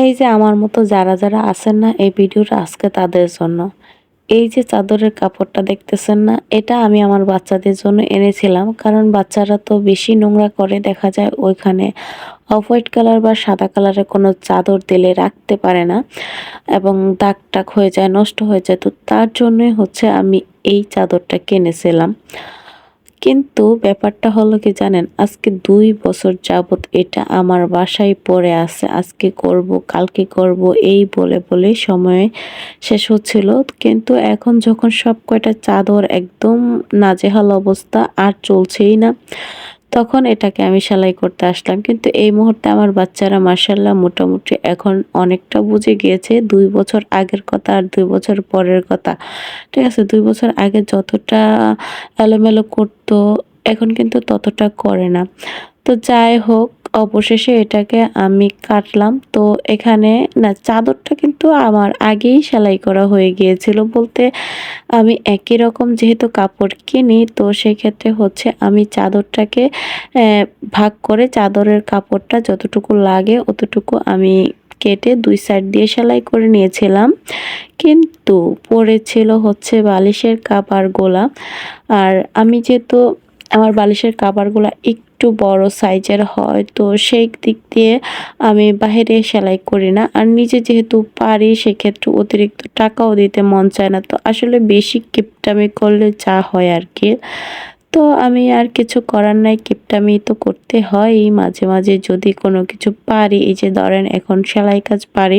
এই যে আমার মতো যারা যারা আছেন না এই ভিডিওটা আজকে তাদের জন্য। এই যে চাদরের কাপড়টা দেখতেছেন না, এটা আমি আমার বাচ্চাদের জন্য এনেছিলাম। কারণ বাচ্চারা তো বেশি নোংরা করে দেখা যায় ওইখানে অফ হোয়াইট কালার বা সাদা কালারের কোনো চাদর দিলে রাখতে পারে না এবং দাগ টাক হয়ে যায়, নষ্ট হয়ে যায়। তো তার জন্যই হচ্ছে আমি এই চাদরটা কিনেছিলাম। কিন্তু ব্যাপারটা হলো কি জানেন, আজকে দুই বছর যাবৎ এটা আমার বাসায় পড়ে আছে, আজকে করব, কালকে করব, এই বলে বলে সময় শেষ হচ্ছিল। কিন্তু এখন যখন সব কয়টা চাদর একদম নাজেহাল অবস্থা, আর চলছেই না। তখন এটাকে আমি সেলাই করতে আসলাম। কিন্তু এই মুহূর্তে আমার বাচ্চারা মার্শাল্লাহ মোটামুটি এখন অনেকটা বুঝে গিয়েছে দুই বছর আগের কথা আর দুই বছর পরের কথা। ঠিক আছে, দুই বছর আগে যতটা এলোমেলো করতো, এখন কিন্তু ততটা করে না। তো যাই হোক অবশেষে এটাকে আমি কাটলাম। তো এখানে না, চাদরটা কিন্তু আমার আগেই সেলাই করা হয়ে গিয়েছিল বলতে আমি একই রকম যেহেতু কাপড় কিনি, তো সেক্ষেত্রে হচ্ছে আমি চাদরটাকে ভাগ করে চাদরের কাপড়টা যতটুকু লাগে অতটুকু আমি কেটে দুই সাইড দিয়ে সেলাই করে নিয়েছিলাম। কিন্তু পড়েছিল হচ্ছে বালিশের কাপড় গোলা আর আমি যেহেতু আমার বালিশের কাপড়গুলো একটু বড় সাইজের হয়, তো সেই দিক দিয়ে আমি বাহিরে সেলাই করি না। আর নিজে যেহেতু পারি, সেক্ষেত্রে অতিরিক্ত টাকাও দিতে মন চায় না। তো আসলে বেশি কিপটামি করলে যা হয় আর কি তো আমি আর কিছু করার নাই, কিপটামি তো করতে হয় মাঝে মাঝে যদি কোনো কিছু পারি, এই যে ধরেন এখন সেলাই কাজ পারি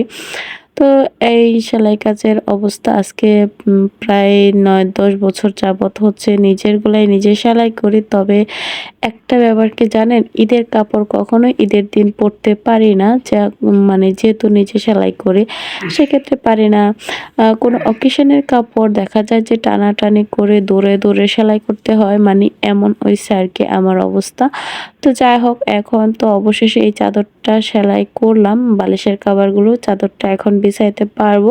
তো এই সেলাই কাজের অবস্থা আজকে প্রায় নয়, দশ বছর যাবৎ হচ্ছে নিজের গুলাই নিজে সেলাই করি। তবে একটা ব্যাপারকে জানেন, ঈদের কাপড় কখনো ঈদের দিন পরতে পারি না। যা মানে যেহেতু নিজে সেলাই করি, সেক্ষেত্রে পারি না। কোনো অকেশনের কাপড় দেখা যায় যে টানাটানি করে দৌড়ে দৌড়ে সেলাই করতে হয় মানে এমন ওই স্যারকে আমার অবস্থা। তো যাই হোক, এখন তো অবশেষে এই চাদরটা সেলাই করলাম, বালিশের কাবারগুলো চাদরটা এখন বিছাইতে পারব।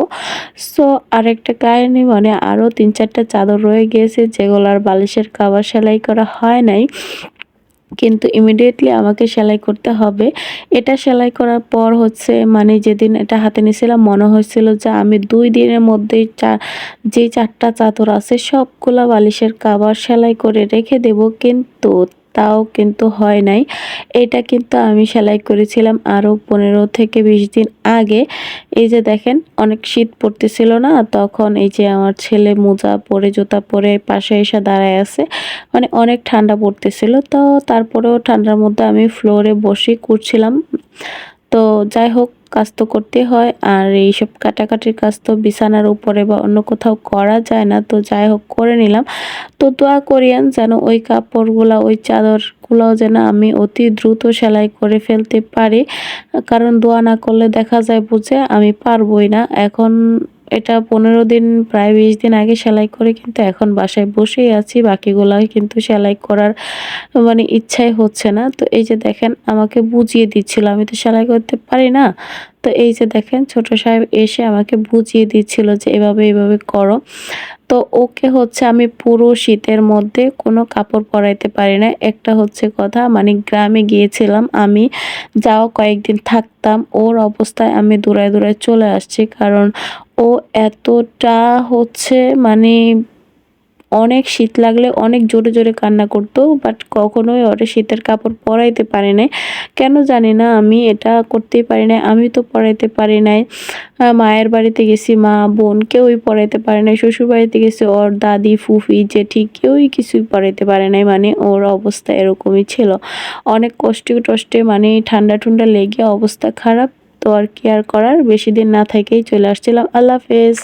সো, আরেকটা কাহিনি মানে আরও তিন চারটা চাদর রয়ে গিয়েছে যেগুলোর বালিশের কাবার সেলাই করা হয় নাই। কিন্তু ইমিডিয়েটলি আমাকে সেলাই করতে হবে। এটা সেলাই করার পর হচ্ছে মানে যেদিন এটা হাতে নিয়েছিলাম, মনে হয়েছিল যে আমি দুই দিনের মধ্যেই চা, যে চারটা চাদর আছে, সবগুলা বালিশের কাবার সেলাই করে রেখে দেব। কিন্তু তাও কিন্তু হয় নাই। এটা কিন্তু আমি সেলাই করেছিলাম আরও পনেরো থেকে বিশ দিন আগে। এই যে দেখেন, অনেক শীত পড়তেছিল না, তখন এই যে আমার ছেলে মোজা পরে, জুতা পরে পাশে এসে দাঁড়ায় আছে। মানে অনেক ঠান্ডা পড়তেছিল। তো তারপরেও ঠান্ডার মধ্যে আমি ফ্লোরে বসে করছিলাম। তো যাই হোক কাজ তো করতে হয়, আর এইসব কাটাকাটির কাজ তো বিছানার উপরে বা অন্য কোথাও করা যায় না, তো যাই হোক করে নিলাম। তো দোয়া করিয়ান যেন ওই কাপড়গুলা, ওই চাদরগুলাও যেন আমি অতি দ্রুত সেলাই করে ফেলতে পারি। কারণ দোয়া না করলে দেখা যায় বুঝে আমি পারবই না। এখন এটা পনেরো দিন, প্রায় বিশ দিন আগে সেলাই করে কিন্তু এখন বাসায় বসেই আছি। বাকিগুলো কিন্তু সেলাই করার মানে ইচ্ছাই হচ্ছে না। তো এই যে দেখেন, আমাকে বুঝিয়ে দিচ্ছিল, আমি তো সেলাই করতে পারি না। তো এই যে দেখেন, ছোট সাহেব এসে আমাকে বুঝিয়ে দিচ্ছিল যে এভাবে এভাবে করো। তো ওকে হচ্ছে আমি পুরো শীতের মধ্যে কোনো কাপড় পরাইতে পারি না। একটা হচ্ছে কথা মানে গ্রামে গিয়েছিলাম আমি, যাও কয়েকদিন থাকতাম। ওর অবস্থায় আমি দূরায় দূরায় চলে আসছি। কারণ ও এতটা হচ্ছে মানে অনেক শীত লাগলে অনেক জোরে জোরে কান্না করতো বাট কখনোই ওরে শীতের কাপড় পরাইতে পারি নাই। কেন জানি না, আমি এটা করতেই পারি নাই, আমি তো পরাইতে পারি নাই। মায়ের বাড়িতে গেছি, মা, বোন কেউই পড়াইতে পারে নাই শ্বশুর বাড়িতে গেছি, ওর দাদি, ফুফি, জেঠি কেউই কিছুই পড়াইতে পারে নাই মানে ওর অবস্থা এরকমই ছিল। অনেক কষ্টে টষ্টে মানে ঠান্ডা ঠান্ডা লেগে অবস্থা খারাপ তো আর কেয়ার করার? বেশি দিন না থেকেই চলে আসছিলাম। আল্লাহ হাফেজ।